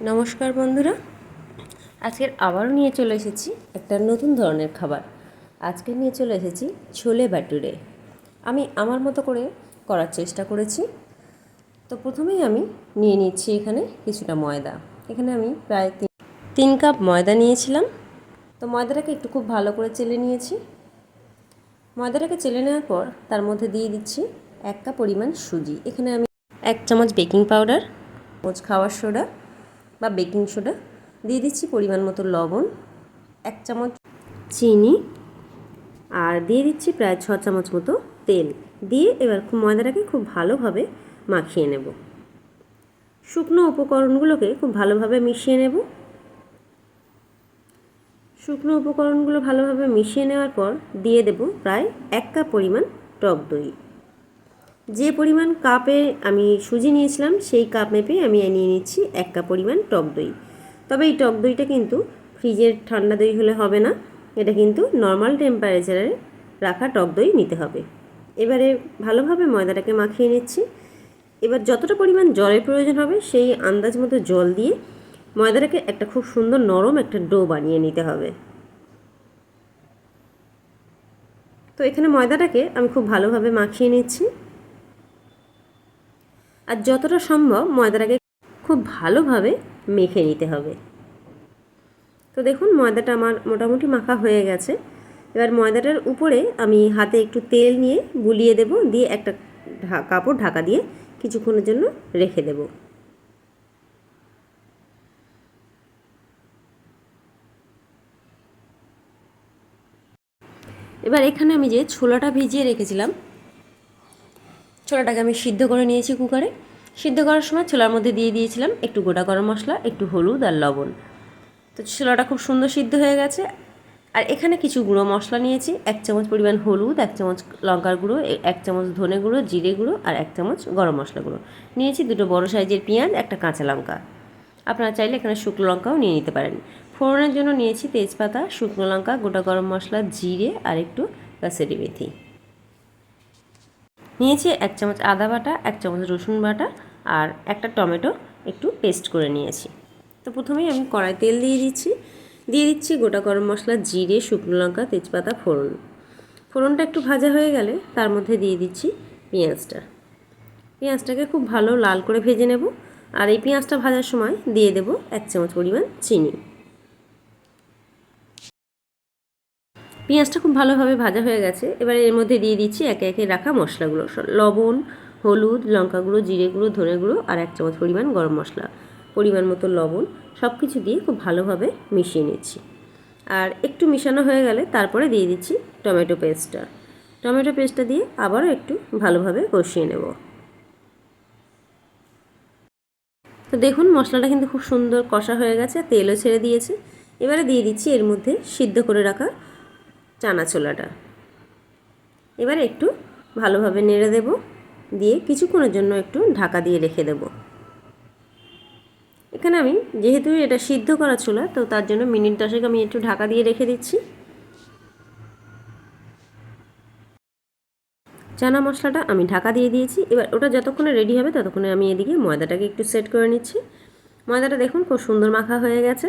নমস্কার বন্ধুরা। আজকের আবারও নিয়ে চলে এসেছি একটা নতুন ধরনের খাবার। আজকে নিয়ে চলে এসেছি ছোলে বাটুরে আমি আমার মতো করে করার চেষ্টা করেছি। তো প্রথমেই আমি নিয়ে নিচ্ছি এখানে কিছুটা ময়দা। এখানে আমি প্রায় তিন তিন কাপ ময়দা নিয়েছিলাম। তো ময়দাটাকে একটু খুব ভালো করে চেলে নিয়েছি। ময়দাটাকে চেলে নেওয়ার পর তার মধ্যে দিয়ে দিচ্ছি এক কাপ পরিমাণ সুজি। এখানে আমি এক চামচ বেকিং পাউডার চামচ খাওয়ার সোডা বা বেকিং সোডা দিয়ে দিচ্ছি পরিমাণ মতো লবণ, এক চামচ চিনি আর দিয়ে দিচ্ছি প্রায় ছ চামচ মতো তেল। দিয়ে এবার খুব ময়দাটাকে খুব ভালোভাবে মাখিয়ে নেব। শুকনো উপকরণগুলোকে খুব ভালোভাবে মিশিয়ে নেব। শুকনো উপকরণগুলো ভালোভাবে মিশিয়ে নেওয়ার পর দিয়ে দেব প্রায় এক কাপ পরিমাণ টক দই। যে পরিমাণ কাপে আমি সুজি নিয়েছিলাম, সেই কাপ মেপে আমি নিয়ে নিচ্ছি এক কাপ পরিমাণ টক দই। তবে এই টক দইটা কিন্তু ফ্রিজের ঠান্ডা দই হলে হবে না, এটা কিন্তু নর্মাল টেম্পারেচারে রাখা টক দই নিতে হবে। এবারে ভালোভাবে ময়দাটাকে মাখিয়ে নিচ্ছি। এবার যতটা পরিমাণ জলের প্রয়োজন হবে, সেই আন্দাজ মতো জল দিয়ে ময়দাটাকে একটা খুব সুন্দর নরম একটা ডো বানিয়ে নিতে হবে। তো এখানে ময়দাটাকে আমি খুব ভালোভাবে মাখিয়ে নিচ্ছি। আর যতটা সম্ভব ময়দাটাকে খুব ভালোভাবে মেখে নিতে হবে। তো দেখুন, ময়দাটা আমার মোটামুটি মাখা হয়ে গেছে। এবার ময়দাটার উপরে আমি হাতে একটু তেল নিয়ে বুলিয়ে দেব, দিয়ে একটা কাপড় ঢাকা দিয়ে কিছুক্ষণের জন্য রেখে দেব। এবার এখানে আমি যে ছোলাটা ভিজিয়ে রেখেছিলাম ছোলাটাকে আমি সিদ্ধ করে নিয়েছি কুকারে। সিদ্ধ করার সময় ছোলার মধ্যে দিয়ে দিয়েছিলাম একটু গোটা গরম মশলা, একটু হলুদ আর লবণ। তো ছোলাটা খুব সুন্দর সিদ্ধ হয়ে গেছে। আর এখানে কিছু গুঁড়ো মশলা নিয়েছি, এক চামচ পরিমাণ হলুদ, এক চামচ লঙ্কার গুঁড়ো এক চামচ ধনে গুঁড়ো, জিরে গুঁড়ো আর এক চামচ গরম মশলা গুঁড়ো। নিয়েছি দুটো বড় সাইজের পেঁয়াজ, একটা কাঁচা লঙ্কা। আপনারা চাইলে এখানে শুকনো লঙ্কাও নিয়ে নিতে পারেন। ফোড়নের জন্য নিয়েছি তেজপাতা, শুকনো লঙ্কা, গোটা গরম মশলা, জিরে আর একটু কাসেরি মেথি। নিয়েছি এক চামচ আদা বাটা, এক চামচ রসুন বাটা আর একটা টমেটো একটু পেস্ট করে নিয়েছি। তো প্রথমেই আমি কড়াই তেল দিয়ে দিচ্ছি। দিয়ে দিচ্ছি গোটা গরম মশলা, জিরে, শুকনো লঙ্কা, তেজপাতা, ফোড়ন। ফোড়নটা একটু ভাজা হয়ে গেলে তার মধ্যে দিয়ে দিচ্ছি পেঁয়াজটা। পেঁয়াজটাকে খুব ভালো লাল করে ভেজে নেব। আর এই পেঁয়াজটা ভাজার সময় দিয়ে দেব এক চামচ পরিমাণ চিনি। পেঁয়াজটা খুব ভালোভাবে ভাজা হয়ে গেছে। এবার এর মধ্যে দিয়ে দিচ্ছি একে একে রাখা মশলাগুলো। লবণ, হলুদ, লঙ্কা গুঁড়ো, জিরে গুঁড়ো, ধনে গুঁড়ো আর এক চামচ পরিমাণ গরম মশলা। পরিমাণ মতো লবণ সব কিছু দিয়ে খুব ভালোভাবে মিশিয়ে নিচ্ছি। আর একটু মিশানো হয়ে গেলে তারপরে দিয়ে দিচ্ছি টমেটো পেস্টটা। টমেটো পেস্টটা দিয়ে আবারও একটু ভালোভাবে কষিয়ে নেব। তো দেখুন, মশলাটা কিন্তু খুব সুন্দর কষা হয়ে গেছে, তেলও ছেড়ে দিয়েছে। এবারে দিয়ে দিচ্ছি এর মধ্যে সিদ্ধ করে রাখা চানা ছোলাটা এবারে একটু ভালোভাবে নেড়ে দেব, দিয়ে কিছুক্ষণের জন্য একটু ঢাকা দিয়ে রেখে দেব। এখানে আমি যেহেতু এটা সিদ্ধ করা ছোলা তো তার জন্য মিনিট দশেক আমি একটু ঢাকা দিয়ে রেখে দিচ্ছি। চানা মশলাটা আমি ঢাকা দিয়ে দিয়েছি। এবার ওটা যতক্ষণে রেডি হবে, ততক্ষণে আমি এদিকে ময়দাটাকে একটু সেট করে নিচ্ছি। ময়দাটা দেখুন খুব সুন্দর মাখা হয়ে গেছে।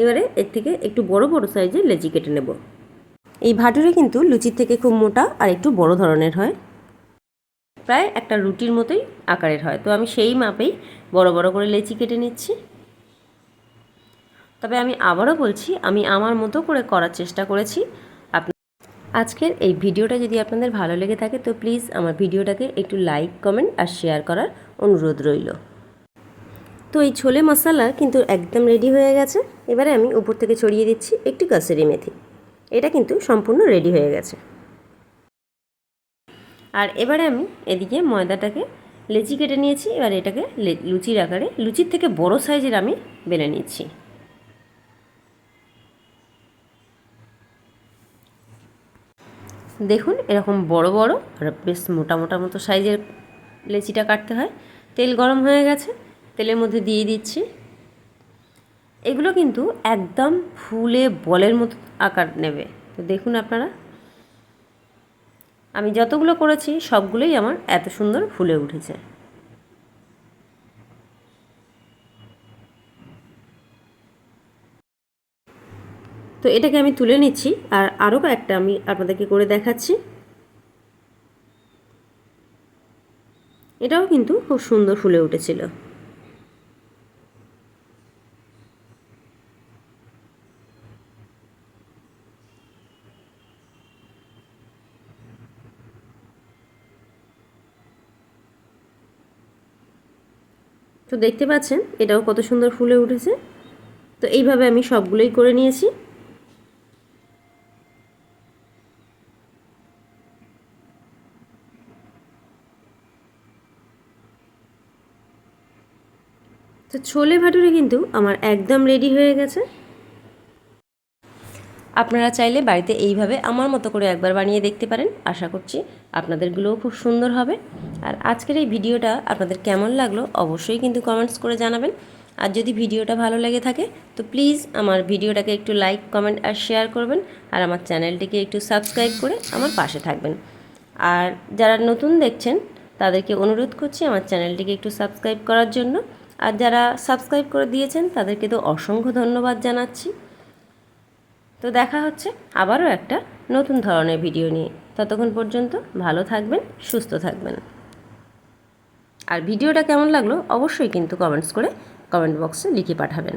এবারে এর থেকে একটু বড় বড় সাইজের লেচি কেটে নেব। এই ভাটুরে কিন্তু লুচির থেকে খুব মোটা আর একটু বড় ধরনের হয়। প্রায় একটা রুটির মতোই আকারের হয়। তো আমি সেই মাপেই বড় বড় করে লেচি কেটে নিচ্ছি। তবে আমি আবারও বলছি, আমি আমার মতো করে করার চেষ্টা করেছি। আজকের এই ভিডিওটা যদি আপনাদের ভালো লেগে থাকে, তো প্লিজ আমার ভিডিওটাকে একটু লাইক, কমেন্ট আর শেয়ার করার অনুরোধ রইল। তো এই ছোলে মশলা কিন্তু একদম রেডি হয়ে গেছে। এবারে আমি উপর থেকে ছড়িয়ে দিচ্ছি একটু কাসুরি মেথি। এটা কিন্তু সম্পূর্ণ রেডি হয়ে গেছে। আর এবারে আমি এদিকে ময়দাটাকে লেচি কেটে নিয়েছি, এবার এটাকে লুচির আকারে, লুচির থেকে বড় সাইজের আমি বেলে নিচ্ছি। দেখুন, এরকম বড় বড় আর বেশ মোটা মোটা মতো সাইজের লেচিটা কাটতে হয়। তেল গরম হয়ে গেছে, তেলের মধ্যে দিয়ে দিচ্ছি। এগুলো কিন্তু একদম ফুলে বলের মতো আকার নেবে। তো দেখুন আপনারা। আমি যতগুলো করেছি, সবগুলোই আমার এত সুন্দর ফুলে উঠেছে। তো এটাকে আমি তুলে নিচ্ছি, আর আরও একটা আমি আপনাদেরকে করে দেখাচ্ছি। এটাও কিন্তু খুব সুন্দর ফুলে উঠেছিল। তো দেখতে পাচ্ছেন, এটাও কত সুন্দর ফুলে উঠেছে। তো এইভাবে আমি সবগুলোই করে নিয়েছি। তো ছোলে ভাটুরে কিন্তু আমার একদম রেডি হয়ে গেছে। আপনারা চাইলে বাড়িতে এইভাবে আমার মতো করে একবার বানিয়ে দেখতে পারেন। আশা করছি আপনাদেরগুলোও খুব সুন্দর হবে। আর আজকের এই ভিডিওটা আপনাদের কেমন লাগল অবশ্যই কিন্তু কমেন্টস করে জানাবেন। আর যদি ভিডিওটা ভালো লেগে থাকে, তো প্লিজ আমার ভিডিওটাকে একটু লাইক, কমেন্ট আর শেয়ার করবেন। আর আমার চ্যানেলটিকে একটু সাবস্ক্রাইব করে আমার পাশে থাকবেন। আর যারা নতুন দেখছেন, তাদেরকে অনুরোধ করছি আমার চ্যানেলটিকে একটু সাবস্ক্রাইব করার জন্য। আর যারা সাবস্ক্রাইব করে দিয়েছেন, তাদেরকে তো অসংখ্য ধন্যবাদ জানাচ্ছি। তো দেখা হচ্ছে আবারও একটা নতুন ধরনের ভিডিও নিয়ে। ততক্ষণ পর্যন্ত ভালো থাকবেন, সুস্থ থাকবেন। আর ভিডিওটা কেমন লাগল অবশ্যই কিন্তু কমেন্টস করে কমেন্ট বক্সে লিখে পাঠাবেন।